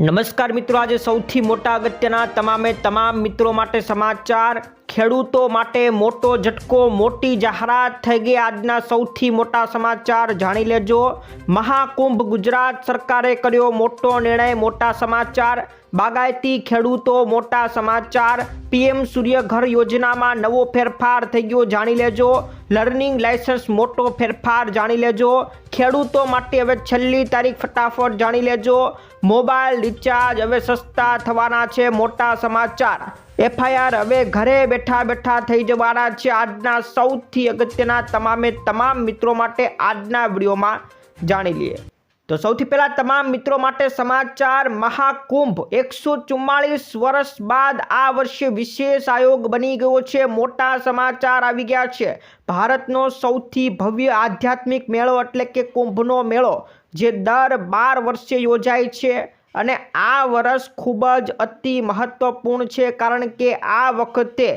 નમસ્કાર મિત્રો, આજે સૌથી મોટા અગત્યના તમામે તમામ મિત્રો માટે સમાચાર. ખેડૂતો માટે મોટો ઝટકો, મોટી જાહેરાત થઈ ગઈ. આજના સૌથી મોટા સમાચાર જાણી લેજો. મહાકુંભ ગુજરાત સરકારે કર્યો મોટો નિર્ણય, મોટા સમાચાર. બાગાયતી ખેડૂતો મોટા સમાચાર. પીએમ સૂર્યઘર યોજનામાં નવો ફેરફાર થઈ ગયો, જાણી લેજો. લર્નિંગ લાયસન્સ મોટો ફેરફાર, જાણી લેજો. ખેડૂતો માટે હવે છેલ્લી તારીખ ફટાફટ, જાણી લેજો. મોબાઈલ રિચાર્જ હવે સસ્તા થવાના છે, મોટા સમાચાર. એફઆઈઆર હવે ઘરે બેઠા બેઠા થઈ જવાના છે. આજના સૌથી અગત્યના તમામે તમામ મિત્રો માટે આજના વિડીયોમાં જાણી લઈએ. તો સૌથી પહેલા તમામ મિત્રો માટે સમાચાર મહાકુંભ. એકસો ચુમ્માળીસ વર્ષ બાદ આ વર્ષે વિશેષ આયોગ બની ગયો છે. મોટા સમાચાર આવી ગયા છે. ભારતનો સૌથી ભવ્ય આધ્યાત્મિક મેળો એટલે કે કુંભનો મેળો, જે દર બાર વર્ષે યોજાય છે અને આ વર્ષ ખૂબ જ અતિ મહત્વપૂર્ણ છે કારણ કે આ વખતે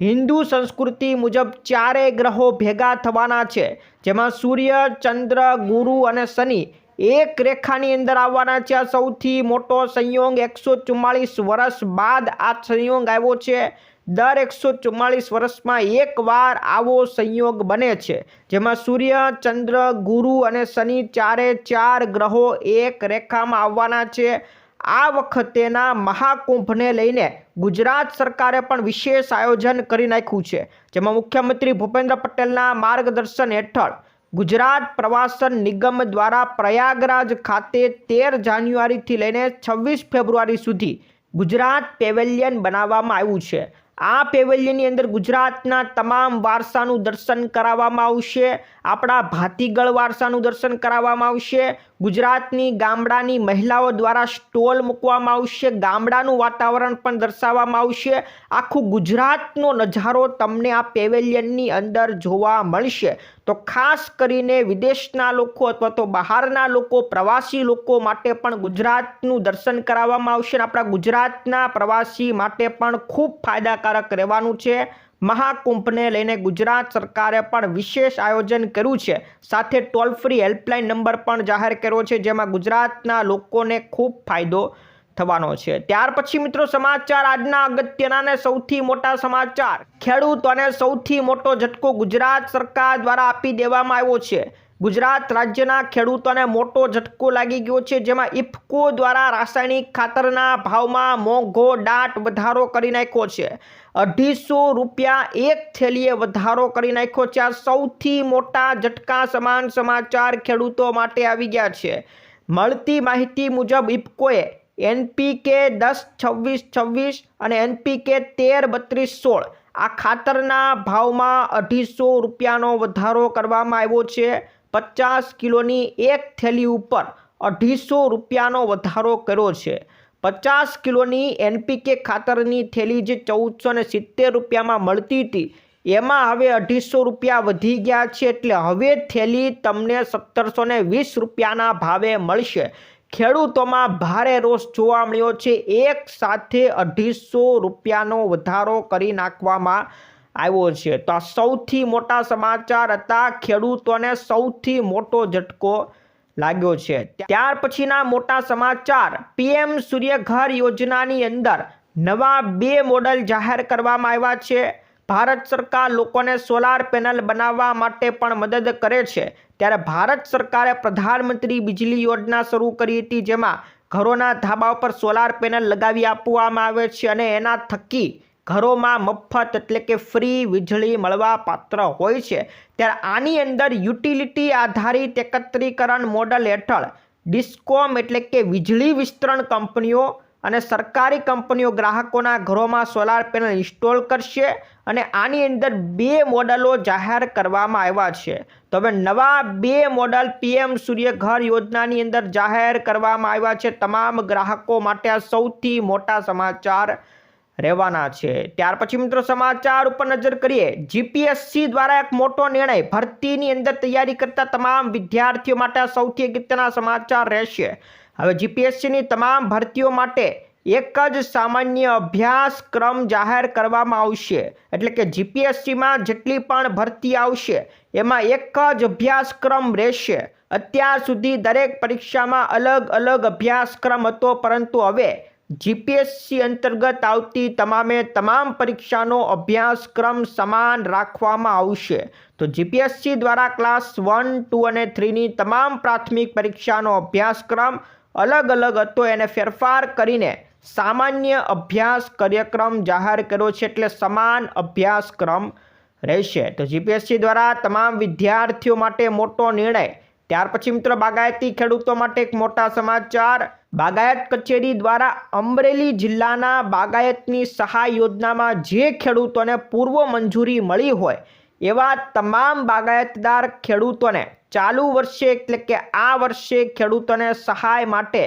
હિન્દુ સંસ્કૃતિ મુજબ ચારેય ગ્રહો ભેગા થવાના છે, જેમાં સૂર્ય, ચંદ્ર, ગુરુ અને શનિ એક રેખાની અંદર આવવાના છે. આ સૌથી મોટો સંયોગ એકસો ચુમ્માળીસ વર્ષ બાદ આ સંયોગ આવ્યો છે. દર એકસો ચુમ્માળીસ વર્ષમાં એકવાર આવો સંયોગ બને છે. જેમાં સૂર્ય, ચંદ્ર, ગુરુ અને શનિ ચારે ચાર ગ્રહો એક રેખામાં આવવાના છે. આ વખતેના મહાકુંભને લઈને ગુજરાત સરકારે પણ વિશેષ આયોજન કરી નાખ્યું છે. જેમાં મુખ્યમંત્રી ભૂપેન્દ્ર પટેલના માર્ગદર્શન હેઠળ ગુજરાત પ્રવાસન નિગમ દ્વારા પ્રયાગરાજ ખાતે તેર જાન્યુઆરીથી લઈને છવ્વીસ ફેબ્રુઆરી સુધી ગુજરાત પેવેલિયન બનાવવામાં આવ્યું છે. આ પેવેલિયનની અંદર ગુજરાતના તમામ વારસાનું દર્શન કરાવવામાં આવશે. આપણા ભાતીગળ વારસાનું દર્શન કરાવવામાં આવશે. ગુજરાતની ગામડાની મહિલાઓ દ્વારા સ્ટોલ મૂકવામાં આવશે. ગામડાનું વાતાવરણ પણ દર્શાવવામાં આવશે. આખું ગુજરાતનો નજારો તમને આ પેવેલિયનની અંદર જોવા મળશે. તો ખાસ કરીને વિદેશના લોકો અથવા તો બહારના લોકો, પ્રવાસી લોકો માટે પણ ગુજરાતનું દર્શન કરાવવામાં આવશે આપણા ગુજરાતના પ્રવાસી માટે પણ ખૂબ ફાયદાકારક રહેવાનું છે. મહાકુંભને લઈને ગુજરાત સરકારે પણ વિશેષ આયોજન કર્યું છે. સાથે ટોલ ફ્રી હેલ્પલાઇન નંબર પણ જાહેર કર્યો છે, જેમાં ગુજરાતના લોકોને ખૂબ ફાયદો થવાનો છે. ત્યાર પછી મિત્રો સમાચાર, આજના અગત્યના સૌથી મોટા સમાચાર. ખેડૂતોને સૌથી મોટો ઝટકો ગુજરાત સરકાર દ્વારા આપી દેવામાં આવ્યો છે. ગુજરાત રાજ્યના ખેડૂતોને મોટો ઝટકો લાગી ગયો છે, જેમાં ઇફકો દ્વારા રાસાયણિક ખાતરના ભાવમાં મોંઘો દાટ વધારો કરી નાખ્યો છે. અઢીસો રૂપિયા એક થેલીએ વધારો કરી નાખ્યો છે. આ સૌથી મોટા ઝટકા સમાન સમાચાર ખેડૂતો માટે આવી ગયા છે. મળતી માહિતી મુજબ ઇફકોએ એનપીકે દસ, છવ્વીસ છવ્વીસ અને એનપીકે તેર, બત્રીસ, સોળ આ ખાતરના ભાવમાં અઢીસો રૂપિયાનો વધારો કરવામાં આવ્યો છે. પચાસ કિલોની એક થેલી ઉપર અઢીસો રૂપિયાનો વધારો કર્યો છે. પચાસ કિલોની એનપીકે ખાતરની થેલી જે ચૌદસો ને સિત્તેર રૂપિયામાં મળતી હતી. એમાં હવે અઢીસો રૂપિયા વધી ગયા છે એટલે હવે થેલી તમને સત્તરસો ને વીસ રૂપિયાના ભાવે મળશે. ખેડૂતોમાં ભારે રોષ જોવા મળ્યો છે. એક સાથે અઢીસો રૂપિયાનો વધારો કરી નાખવામાં આવ્યો છે. તો આ સૌથી મોટા સમાચાર હતા, ખેડૂતોને સૌથી મોટો ઝટકો લાગ્યો છે. ત્યાર પછીના મોટા સમાચાર, પીએમ સૂર્યઘર યોજનાની અંદર નવા બે મોડલ જાહેર કરવામાં આવ્યા છે. ભારત સરકાર લોકોને સોલાર પેનલ બનાવવા માટે પણ મદદ કરે છે. ત્યારે ભારત સરકારે પ્રધાનમંત્રી બિજલી યોજના શરૂ કરી હતી, જેમાં ઘરોના ધાબા ઉપર સોલાર પેનલ લગાવી આપવામાં આવે છે અને એના થકી ઘરોમાં મફત એટલે કે ફ્રી વીજળી મળવા પાત્ર હોય છે. ત્યારે આની અંદર યુટિલિટી આધારિત એકત્રીકરણ મોડલ હેઠળ ડિસ્કોમ એટલે કે વીજળી વિસ્તરણ કંપનીઓ અને સરકારી કંપનીઓ ગ્રાહકોના ઘરોમાં સોલાર પેનલ ઇન્સ્ટોલ કરશે અને આની અંદર બે મોડલો જાહેર કરવામાં આવ્યા છે. તો હવે નવા બે મોડલ પીએમ સૂર્યઘર યોજનાની અંદર જાહેર કરવામાં આવ્યા છે. તમામ ગ્રાહકો માટે આ સૌથી મોટા સમાચાર રહેવાના છે. ત્યાર પછી મિત્રો સમાચાર ઉપર નજર કરીએ. જીપીએસસી દ્વારા એક મોટો નિર્ણય ભરતીની અંદર તૈયારી કરતા તમામ વિદ્યાર્થીઓ માટે સૌથી અગત્યના સમાચાર રહેશે. હવે જીપીએસસીની તમામ ભરતીઓ માટે એક જ સામાન્ય અભ્યાસક્રમ જાહેર કરવામાં આવશે. એટલે કે જીપીએસસીમાં જેટલી પણ ભરતી આવશે, એમાં એક જ અભ્યાસક્રમ રહેશે. અત્યાર સુધી દરેક પરીક્ષામાં અલગ અલગ અભ્યાસક્રમ હતો, પરંતુ હવે જીપીએસસી અંતર્ગત આવતી તમામે તમામ પરીક્ષાનો અભ્યાસક્રમ સમાન રાખવામાં આવશે. તો જીપીએસસી દ્વારા ક્લાસ વન, ટુ અને થ્રીની તમામ પ્રાથમિક પરીક્ષાનો અભ્યાસક્રમ અલગ અલગ હતો. એને ફેરફાર કરીને સામાન્ય અભ્યાસ કાર્યક્રમ જાહેર કર્યો છે એટલે સમાન અભ્યાસક્રમ રહેશે. તો જીપીએસસી દ્વારા તમામ વિદ્યાર્થીઓ માટે મોટો નિર્ણય ત્યાર પછી મિત્રો બાગાયતી ખેડૂતો માટે એક મોટા સમાચાર. બાગાયત કચેરી દ્વારા અમરેલી જિલ્લાના બાગાયતની સહાય યોજનામાં જે ખેડૂતોને પૂર્વ મંજૂરી મળી હોય એવા તમામ બાગાયતદાર ખેડૂતોને ચાલુ વર્ષે એટલે કે આ વર્ષે ખેડૂતોને સહાય માટે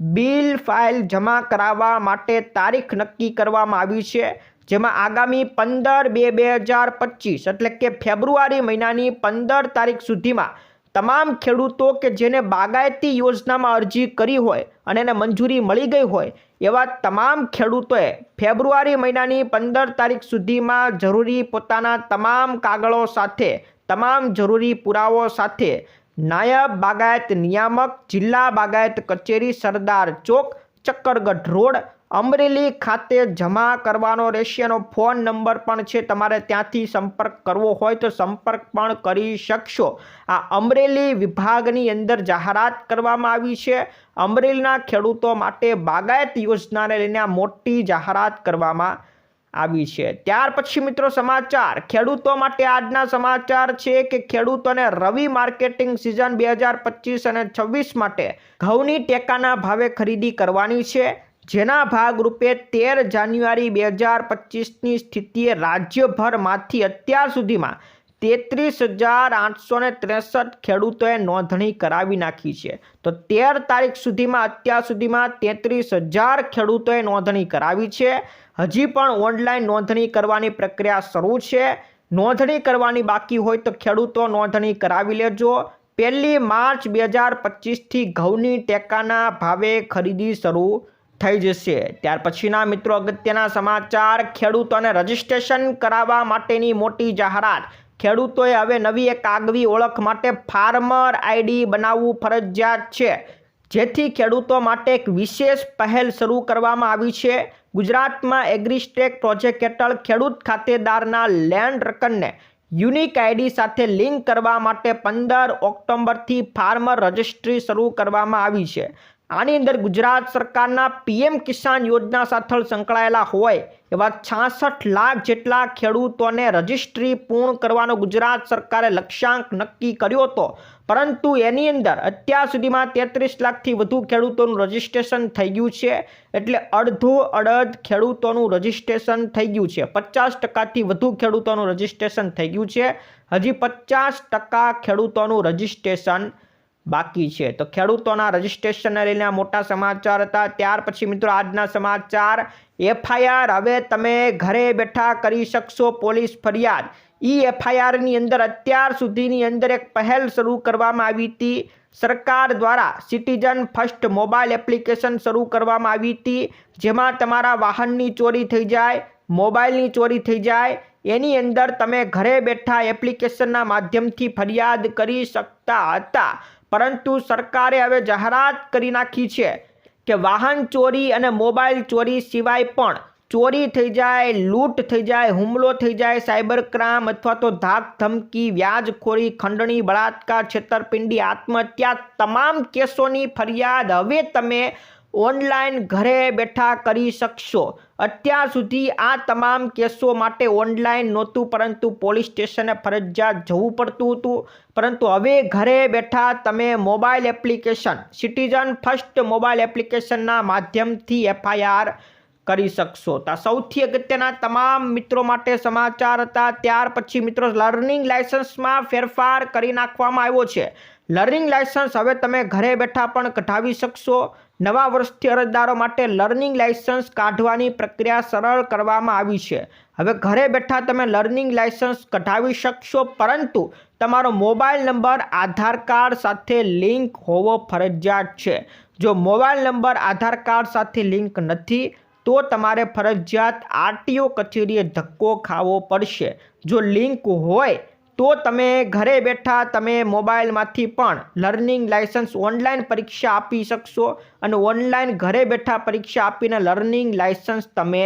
બિલ ફાઇલ જમા કરાવવા માટે તારીખ નક્કી કરવામાં આવી છે. જેમાં આગામી પંદર બે બે હજાર પચીસ એટલે કે ફેબ્રુઆરી મહિનાની પંદર તારીખ સુધીમાં તમામ ખેડૂતો કે જેને બાગાયતી યોજનામાં અરજી કરી હોય અને એને મંજૂરી મળી ગઈ હોય, એવા તમામ ખેડૂતોએ ફેબ્રુઆરી મહિનાની પંદર તારીખ સુધીમાં જરૂરી પોતાના તમામ કાગળો સાથે, તમામ જરૂરી પુરાવો સાથે નાયબ બાગાયત નિયામક, જિલ્લા બાગાયત કચેરી, સરદાર ચોક ચક્કરગઢ રોડ. અમરેલી ખાતે જમા કરવાનો રેશિયાનો ફોન નંબર પણ છે. તમારે ત્યાંથી સંપર્ક કરવો હોય તો સંપર્ક પણ કરી શકશો. આ અમરેલી વિભાગની અંદર જાહેરાત કરવામાં આવી છે. અમરેલીના ખેડૂતો માટે બાગાયત યોજનાને લઈને મોટી જાહેરાત કરવામાં આવી છે. ત્યાર પછી મિત્રો સમાચાર. ખેડૂતો માટે આજના સમાચાર છે કે ખેડૂતોને રવિ માર્કેટિંગ સિઝન બે હજાર પચીસ અને છવ્વીસ માટે ઘઉંની ટેકાના ભાવે ખરીદી કરવાની છે. જેના ભાગરૂપે તેર જાન્યુઆરી બે હજાર પચીસની સ્થિતિએ રાજ્યભરમાંથી અત્યાર સુધીમાં તેત્રીસ હજાર આઠસો ને ત્રેસઠ ખેડૂતોએ નોંધણી કરાવી નાખી છે. તો તેર તારીખ સુધીમાં, અત્યાર સુધીમાં તેત્રીસ હજાર ખેડૂતોએ નોંધણી કરાવી છે. હજી પણ ઓનલાઈન નોંધણી કરવાની પ્રક્રિયા શરૂ છે. નોંધણી કરવાની બાકી હોય તો ખેડૂતો નોંધણી કરાવી લેજો. પહેલી માર્ચ બે હજાર પચીસથી ઘઉંની ટેકાના ભાવે ખરીદી શરૂ થઈ જશે. ત્યાર પછીના મિત્રો અગત્યના સમાચાર, ખેડૂતોને રજીસ્ટ્રેશન કરાવવા માટેની મોટી જાહેરાત. ખેડૂતોએ હવે નવી એક આગવી ઓળખ માટે ફાર્મર આઈડી બનાવવું ફરજિયાત છે, જેથી ખેડૂતો માટે એક વિશેષ પહેલ શરૂ કરવામાં આવી છે. ગુજરાતમાં એગ્રીસ્ટેક પ્રોજેક્ટ હેઠળ ખેડૂત ખાતેદારના લેન્ડ રેકર્ડને યુનિક આઈડી સાથે લિંક કરવા માટે પંદર ઓક્ટોબરથી ફાર્મર રજિસ્ટ્રી શરૂ કરવામાં આવી છે. આની અંદર ગુજરાત સરકારના પીએમ કિસાન યોજના સાથે સંકળાયેલા હોય એવા છાસઠ લાખ જેટલા ખેડૂતોને રજિસ્ટ્રી પૂર્ણ કરવાનો ગુજરાત સરકારે લક્ષ્યાંક નક્કી કર્યો હતો. પરંતુ એની અંદર અત્યાર સુધીમાં તેત્રીસ લાખથી વધુ ખેડૂતોનું રજિસ્ટ્રેશન થઈ ગયું છે. એટલે અડધો અડધ ખેડૂતોનું રજિસ્ટ્રેશન થઈ ગયું છે. પચાસ ટકાથી વધુ ખેડૂતોનું રજિસ્ટ્રેશન થઈ ગયું છે. હજી પચાસ ટકા ખેડૂતોનું રજિસ્ટ્રેશન બાકી છે. તો ખેડૂતોના રજિસ્ટ્રેશનને લઈને મોટા સમાચાર હતા. ત્યાર પછી મિત્રો આજના સમાચાર. એફઆઈઆર હવે તમે ઘરે બેઠા કરી શકશો પોલીસ ફરિયાદ. ઈ એફઆઈઆરની અંદર અત્યાર સુધીની અંદર એક પહેલ શરૂ કરવામાં આવી હતી. સરકાર દ્વારા સિટીઝન ફર્સ્ટ મોબાઈલ એપ્લિકેશન શરૂ કરવામાં આવી હતી. જેમાં તમારા વાહનની ચોરી થઈ જાય, મોબાઈલની ચોરી થઈ જાય. એની અંદર તમે ઘરે બેઠા એપ્લિકેશનના માધ્યમથી ફરિયાદ કરી શકતા હતા. પરંતુ સરકારે હવે જાહેરાત કરી નાખી છે કે વાહન ચોરી અને મોબાઈલ ચોરી સિવાય પણ ચોરી થઈ જાય, લૂંટ થઈ જાય, હુમલો થઈ જાય, સાયબર ક્રાઇમ અથવા તો ધાક ધમકી વ્યાજખોરી, ખંડણી, બળાત્કાર, છેતરપિંડી, આત્મહત્યા તમામ કેસોની ફરિયાદ હવે તમે ઓનલાઈન ઘરે બેઠા કરી શકશો. અત્યાર સુધી આ તમામ કેસો માટે ઓનલાઈન નહોતું, પરંતુ પોલીસ સ્ટેશને ફરજિયાત જવું પડતું હતું. પરંતુ હવે ઘરે બેઠા તમે mobile application, citizen first mobile એપ્લિકેશનના માધ્યમથી એફઆઈઆર કરી શકશો. તો સૌથી અગત્યના તમામ મિત્રો માટે સમાચાર હતા. ત્યાર પછી મિત્રો, લર્નિંગ લાયસન્સમાં ફેરફાર કરી નાખવામાં આવ્યો છે. લર્નિંગ લાયસન્સ હવે તમે ઘરે બેઠા પણ કઢાવી શકશો. નવા વર્ષથી અરજદારો માટે લર્નિંગ લાયસન્સ કાઢવાની પ્રક્રિયા સરળ કરવામાં આવી છે. હવે ઘરે બેઠા તમે લર્નિંગ લાયસન્સ કઢાવી શકશો, પરંતુ તમારો મોબાઈલ નંબર, આધાર કાર્ડ સાથે લિંક હોવો ફરજિયાત છે. જો મોબાઈલ નંબર, આધાર કાર્ડ સાથે લિંક નથી, તો તમારે ફરજિયાત આરટીઓ કચેરીએ ધક્કો ખાવો પડશે. જો લિંક હોય તો તમે ઘરે બેઠા તમે મોબાઈલમાંથી પણ લર્નિંગ લાઇસન્સ ઓનલાઈન પરીક્ષા આપી શકશો અને ઓનલાઈન ઘરે બેઠા પરીક્ષા આપીને લર્નિંગ લાઇસન્સ તમે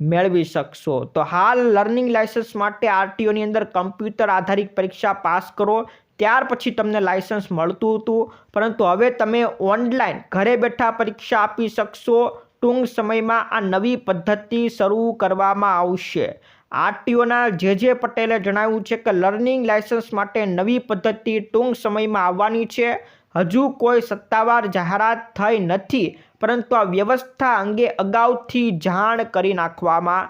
મેળવી શકશો. તો હાલ લર્નિંગ લાઇસન્સ માટે આરટીઓની અંદર કમ્પ્યુટર આધારિત પરીક્ષા પાસ કરો. ત્યાર પછી તમને લાઇસન્સ મળતું હતું. પરંતુ હવે તમે ઓનલાઈન ઘરે બેઠા પરીક્ષા આપી શકશો. ટૂંક સમયમાં આ નવી પદ્ધતિ શરૂ કરવામાં આવશે. આરટીઓના જે જે પટેલે જણાવ્યું છે કે લર્નિંગ લાઇસન્સ માટે નવી પદ્ધતિ ટૂંક સમયમાં આવવાની છે. હજુ કોઈ સત્તાવાર જાહેરાત થઈ નથી, પરંતુ આ વ્યવસ્થા અંગે અગાઉથી જાણ કરી નાખવામાં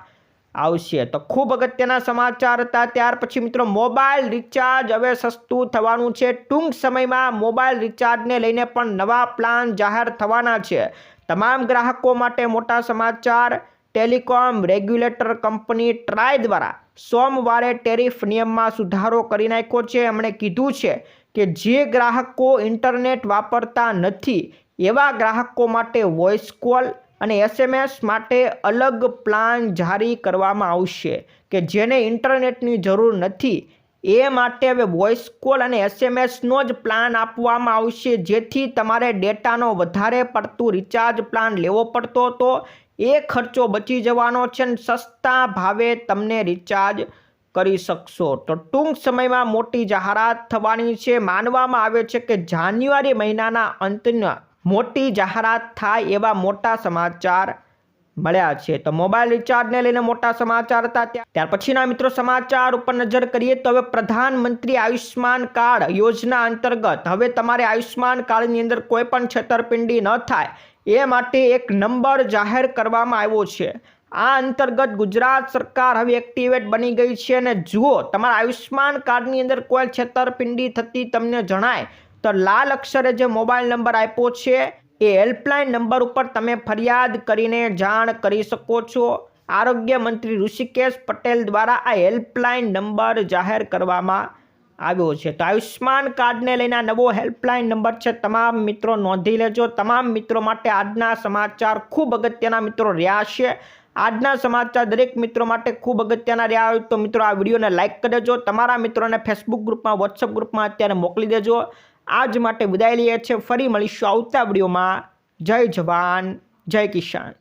આવશે. તો ખૂબ અગત્યના સમાચાર હતા. ત્યાર પછી મિત્રો, મોબાઈલ રિચાર્જ હવે સસ્તું થવાનું છે. ટૂંક સમયમાં મોબાઈલ રિચાર્જને લઈને પણ નવા પ્લાન જાહેર થવાના છે. તમામ ગ્રાહકો માટે મોટા સમાચાર ટેલિકોમ રેગ્યુલેટર કંપની ટ્રાય દ્વારા સોમવારે ટેરિફ નિયમમાં સુધારો કરી નાખ્યો છે. એમણે કીધું છે કે જે ગ્રાહકો ઇન્ટરનેટ વાપરતા નથી, એવા ગ્રાહકો માટે વોઇસ કોલ અને એસએમએસ માટે અલગ પ્લાન જારી કરવામાં આવશે કે જેને ઇન્ટરનેટની જરૂર નથી. એ માટે હવે વોઇસ કોલ અને એસએમએસનો જ પ્લાન આપવામાં આવશે. જેથી તમારે ડેટાનો વધારે પડતું રિચાર્જ પ્લાન લેવો પડતો હતો એ ખર્ચો બચી જવાનો છે અને સસ્તા ભાવે તમને રિચાર્જ કરી શકશો. તો ટૂંક સમયમાં મોટી જાહેરાત થવાની છે. માનવામાં આવે છે કે જાન્યુઆરી મહિનાના અંતના મોટી જાહેરાત થાય એવા મોટા સમાચાર મળ્યા છે. તો મોબાઈલ રિચાર્જને લઈને મોટા સમાચાર હતા ત્યાર પછીના મિત્રો સમાચાર ઉપર નજર કરીએ તો હવે પ્રધાનમંત્રી આયુષ્માન કાર્ડ યોજના અંતર્ગત હવે તમારે આયુષ્માન કાર્ડની અંદર કોઈ પણ છેતરપિંડી ન થાય. એ માટે એક નંબર જાહેર કરવામાં આવ્યો છે. આ અંતર્ગત ગુજરાત સરકાર હવે એક્ટિવેટ બની ગઈ છે અને જુઓ, તમારા આયુષ્યમાન કાર્ડની અંદર કોઈ છેતરપિંડી થતી તમને જણાય તો લાલ અક્ષરે જે મોબાઈલ નંબર આપ્યો છે, એ હેલ્પલાઇન નંબર ઉપર તમે ફરિયાદ કરીને જાણ કરી શકો છો. આરોગ્ય મંત્રી ઋષિકેશ પટેલ દ્વારા આ હેલ્પલાઇન નંબર જાહેર કરવામાં આવ્યો છે. તો આયુષ્માન કાર્ડને લઈને નવો હેલ્પલાઇન નંબર છે. તમામ મિત્રો નોંધી લેજો. તમામ મિત્રો માટે આજના સમાચાર ખૂબ અગત્યના મિત્રો રહ્યા છે. આજના સમાચાર દરેક મિત્રો માટે ખૂબ અગત્યના રહ્યા હોય તો મિત્રો આ વિડીયોને લાઇક કરી દેજો. તમારા મિત્રોને ફેસબુક ગ્રુપમાં વોટ્સઅપ ગ્રુપમાં અત્યારે મોકલી દેજો. આજ માટે વિદાય લઈએ છીએ. ફરી મળીશું આવતા વિડીયોમાં. જય જવાન, જય કિસાન.